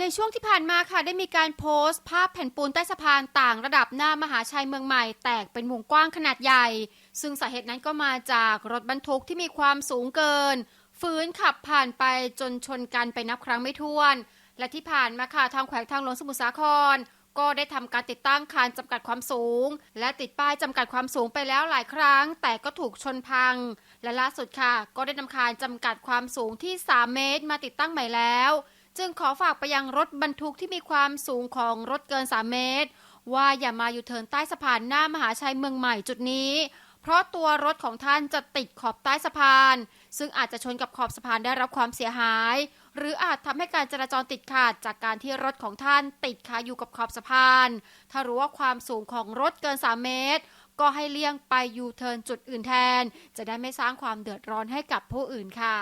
ในช่วงที่ผ่านมาค่ะได้มีการโพสต์ ภาพแผ่นปูนใต้สะพานต่างระดับหน้ามหาชัยเมืองใหม่ แตกเป็นวงกว้างขนาดใหญ่ ซึ่งสาเหตุนั้นก็มาจากรถบรรทุกที่มีความสูงเกินฝืนขับผ่านไปจนชนกันไปนับครั้งไม่ถ้วน และที่ผ่านมาค่ะทางแขวงทางหลวงสมุทรสาคร ก็ได้ทำการติดตั้งคานจำกัดความสูง และติดป้ายจำกัดความสูงไปแล้วหลายครั้ง แต่ก็ถูกชนพัง และล่าสุดค่ะ ก็ได้นำคานจำกัดความสูงที่ 3 เมตร มาติดตั้งใหม่แล้ว จึงขอฝากไปยังรถบรรทุกที่มีความสูงของรถเกิน 3 เมตร ว่าอย่ามาอยู่เทินใต้สะพานหน้ามหาชัยเมืองใหม่จุดนี้ เพราะตัวรถของท่านจะติดขอบใต้สะพาน ซึ่งอาจจะชนกับขอบสะพานได้รับความเสียหาย หรืออาจทำให้การจราจรติดขัดจากการที่รถของท่านติดคาอยู่กับขอบสะพาน ถ้ารู้ว่าความสูงของรถเกิน 3 เมตรก็ให้เลี่ยงไปยูเทิร์นจุดอื่นแทน จะได้ไม่สร้างความเดือดร้อนให้กับผู้อื่นค่ะ